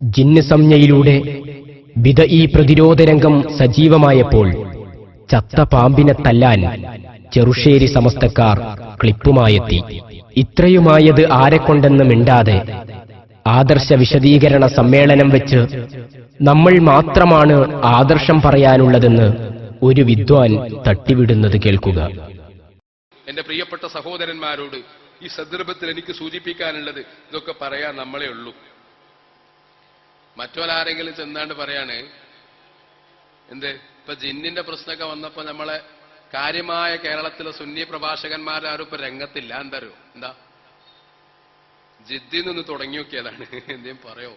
ജിന്ന് സംജ്ഞയിലൂടെ ഈ പ്രതിരോധ രംഗം സജീവമായപ്പോൾ ചത്ത പാമ്പിനെ തല്ലാൻ ചെറുശ്ശേരി സമസ്തക്കാർ ക്ലിപ്പുമായെത്തി. ഇത്രയുമായത് ആരെക്കൊണ്ടെന്ന് മിണ്ടാതെ ആദർശ വിശദീകരണ സമ്മേളനം വെച്ച് നമ്മൾ മാത്രമാണ് ആദർശം പറയാനുള്ളതെന്ന് ഒരു വിദ്വാൻ തട്ടിവിടുന്നത് കേൾക്കുക. എന്റെ പ്രിയപ്പെട്ട സഹോദരന്മാരോട് ഈ സന്ദർഭത്തിൽ എനിക്ക് സൂചിപ്പിക്കാനുള്ളത് ഇതൊക്കെ പറയാൻ നമ്മളെ ഉള്ളൂ. മറ്റൊരാരെങ്കിലും ചെന്നാണ്ട് പറയാണ് എന്ത്? ഇപ്പൊ ജിന്നിന്റെ പ്രശ്നമൊക്കെ വന്നപ്പോ നമ്മളെ കാര്യമായ കേരളത്തിലെ സുന്നി പ്രഭാഷകന്മാരാരും ഇപ്പൊ രംഗത്തില്ല. എന്താ അറിയോ എന്താ? ജിദ്ദിൽ നിന്ന് തുടങ്ങി നോക്കിയതാണ്. എന്തേം പറയോ?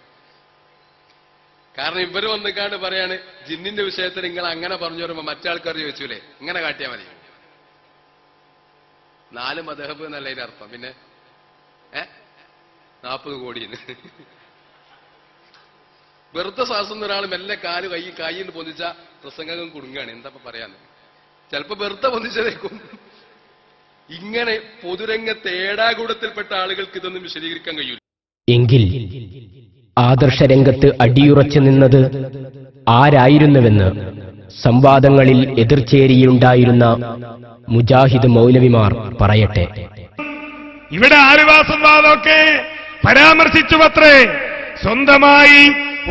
കാരണം ഇവർ വന്നിക്കാണ്ട് പറയാണ് ജിന്നിന്റെ വിഷയത്തിൽ നിങ്ങൾ അങ്ങനെ പറഞ്ഞു വരുമ്പോ മറ്റാൾക്കാർ ചോദിച്ചൂലേ? ഇങ്ങനെ കാട്ടിയാൽ മതി. നാല് മദഹബ് എന്നല്ല ഇതിന്റെ അർത്ഥം. പിന്നെ ഏ? നാൽപ്പത് കോടിന്ന് വെറുതെ ശ്വാസം ഒരാൾ മെല്ലെ കാൽ കൈ കൈന്ന് പൊന്തിച്ച പ്രസംഗം കുടുങ്ങാണ് എന്താ പറയാന്ന്? ചിലപ്പോ വെറുതെ പൊന്തിച്ചതേക്കും ഇങ്ങനെ പൊതുരംഗത്ത് ഏടാകൂടത്തിൽപ്പെട്ട ആളുകൾക്ക് ഇതൊന്നും വിശദീകരിക്കാൻ കഴിയൂല. എങ്കിൽ ആദർശരംഗത്ത് അടിയുറച്ചു നിന്നത് ആരായിരുന്നുവെന്ന് സംവാദങ്ങളിൽ എതിർച്ചേരിയുണ്ടായിരുന്ന മുജാഹിദ് മൗലവിമാർ പറയട്ടെ. ഇവിടെ ആലുവാ സംവാദമൊക്കെ പരാമർശിച്ചു അത്രേ സ്വന്തമായി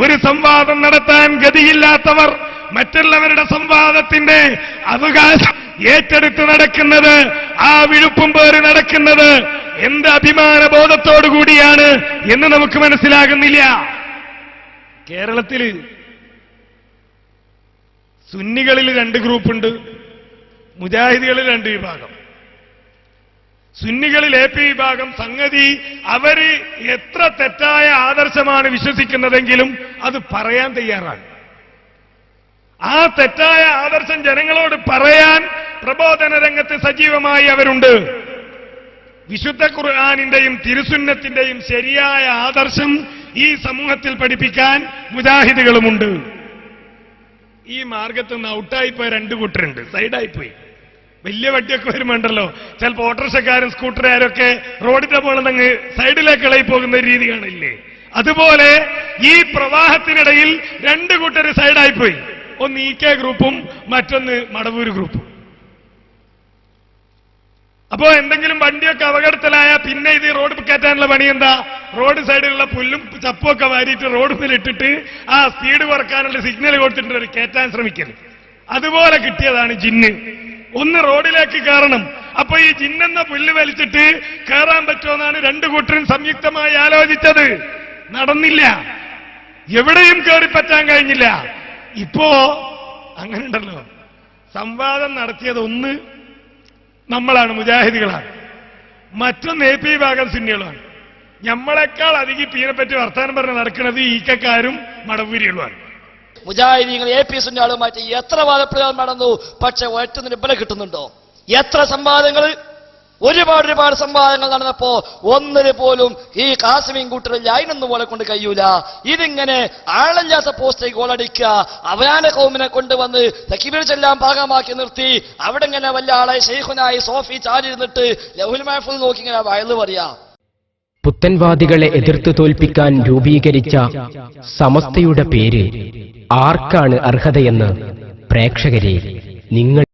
ഒരു സംവാദം നടത്താൻ ഗതിയില്ലാത്തവർ മറ്റുള്ളവരുടെ സംവാദത്തിന്റെ അവകാശം ഏറ്റെടുത്ത് നടക്കുന്നത് ആ വിഴുപ്പും പേര് നടക്കുന്നത് എന്ത് അഭിമാന ബോധത്തോടു കൂടിയാണ് എന്ന് നമുക്ക് മനസ്സിലാകുന്നില്ല. കേരളത്തിൽ സുന്നികളിൽ രണ്ട് ഗ്രൂപ്പുണ്ട് മുജാഹിദികളിൽ രണ്ട് വിഭാഗം. സുന്നികളിൽ എ പി വിഭാഗം സംഗതി അവർ എത്ര തെറ്റായ ആദർശമാണ് വിശ്വസിക്കുന്നതെങ്കിലും അത് പറയാൻ തയ്യാറാണ്. ആ തെറ്റായ ആദർശം ജനങ്ങളോട് പറയാൻ പ്രബോധന രംഗത്ത് സജീവമായി അവരുണ്ട്. വിശുദ്ധ ഖുർആാനിന്റെയും തിരുസുന്നത്തിന്റെയും ശരിയായ ആദർശം ഈ സമൂഹത്തിൽ പഠിപ്പിക്കാൻ മുജാഹിദുകളുമുണ്ട്. ഈ മാർഗത്തിൽ നിന്ന് ഔട്ടായി പോയ രണ്ട് കൂട്ടരുണ്ട്. സൈഡായി പോയി വലിയ വട്ടിയൊക്കെ വരുമ്പോണ്ടല്ലോ. ചിലപ്പോൾ ഓട്ടോറിക്ഷക്കാരും സ്കൂട്ടറുകാരും ഒക്കെ റോഡിന്റെ മുകളിൽ സൈഡിലേക്ക് ഇളകി പോകുന്ന രീതി കാണില്ലേ? അതുപോലെ ഈ പ്രവാഹത്തിനിടയിൽ രണ്ട് കൂട്ടർ സൈഡായി പോയി ഒന്ന് ഇ കെ ഗ്രൂപ്പും മറ്റൊന്ന് മടവൂര് ഗ്രൂപ്പും. അപ്പോ എന്തെങ്കിലും വണ്ടിയൊക്കെ അപകടത്തിലായ പിന്നെ ഇത് റോഡ് കയറ്റാനുള്ള പണി എന്താ? റോഡ് സൈഡിലുള്ള പുല്ലും ചപ്പും ഒക്കെ വാരിയിട്ട് റോഡ് ഇട്ടിട്ട് ആ സ്പീഡ് കുറക്കാനുള്ള സിഗ്നൽ കൊടുത്തിട്ട് കയറ്റാൻ ശ്രമിക്കരുത് അതുപോലെ കിട്ടിയതാണ് ജിന്ന്. ഒന്ന് റോഡിലേക്ക് കയറണം. അപ്പൊ ഈ ജിന്നെന്ന പുല്ല് വലിച്ചിട്ട് കയറാൻ പറ്റുമെന്നാണ് രണ്ടു കൂട്ടരും സംയുക്തമായി ആലോചിച്ചത്. നടന്നില്ല. എവിടെയും കയറി പറ്റാൻ കഴിഞ്ഞില്ല. ഇപ്പോ അങ്ങനെ ഉണ്ടല്ലോ സംവാദം നടത്തിയത് ഒന്ന് നമ്മളാണ് മുജാഹിദികളാണ്. മറ്റൊന്ന് എ പി വിഭാഗം സുന്നികളാണ് നമ്മളെക്കാൾ അധികം പീനെപ്പറ്റി വർത്താനം പറഞ്ഞ് നടക്കുന്നത് ഈക്കക്കാരും മടവൂരികളുമാണ്. മുജാഹിദീങ്ങൾ എ പി സുന്നാളുമായിട്ട് എത്ര വാദപ്രയോഗം നടന്നു? പക്ഷെ ഒറ്റ ബല കിട്ടുന്നുണ്ടോ? എത്ര സംവാദങ്ങൾ? ഒരുപാട് ഒരുപാട് സംവാദങ്ങൾ നടന്നപ്പോ ഒന്നിന് പോലും ഈ കാസിമീൻ കൂട്ടറിൽ അതിനൊന്നും പോലെ കൊണ്ട് കഴിയൂല. ഇതിങ്ങനെ ആളല്ലാത്ത പോസ്റ്റേക്ക് ഗോളടിക്കുക അവനാന കൗമിനെ കൊണ്ടുവന്ന് ചെല്ലാൻ ഭാഗമാക്കി നിർത്തി അവിടെ ഇങ്ങനെ വല്ല ആളെ ഷെയ്ഖുനായി സോഫി ചാരിരുന്നിട്ട് ലഹുൽ നോക്കി ഇങ്ങനെ വയലു പറയാ. പുത്തൻവാദികളെ എതിർത്ത് തോൽപ്പിക്കാൻ രൂപീകരിച്ച സമസ്തയുടെ പേര് ആർക്കാണ് അർഹതയെന്ന് പ്രേക്ഷകരെ നിങ്ങൾ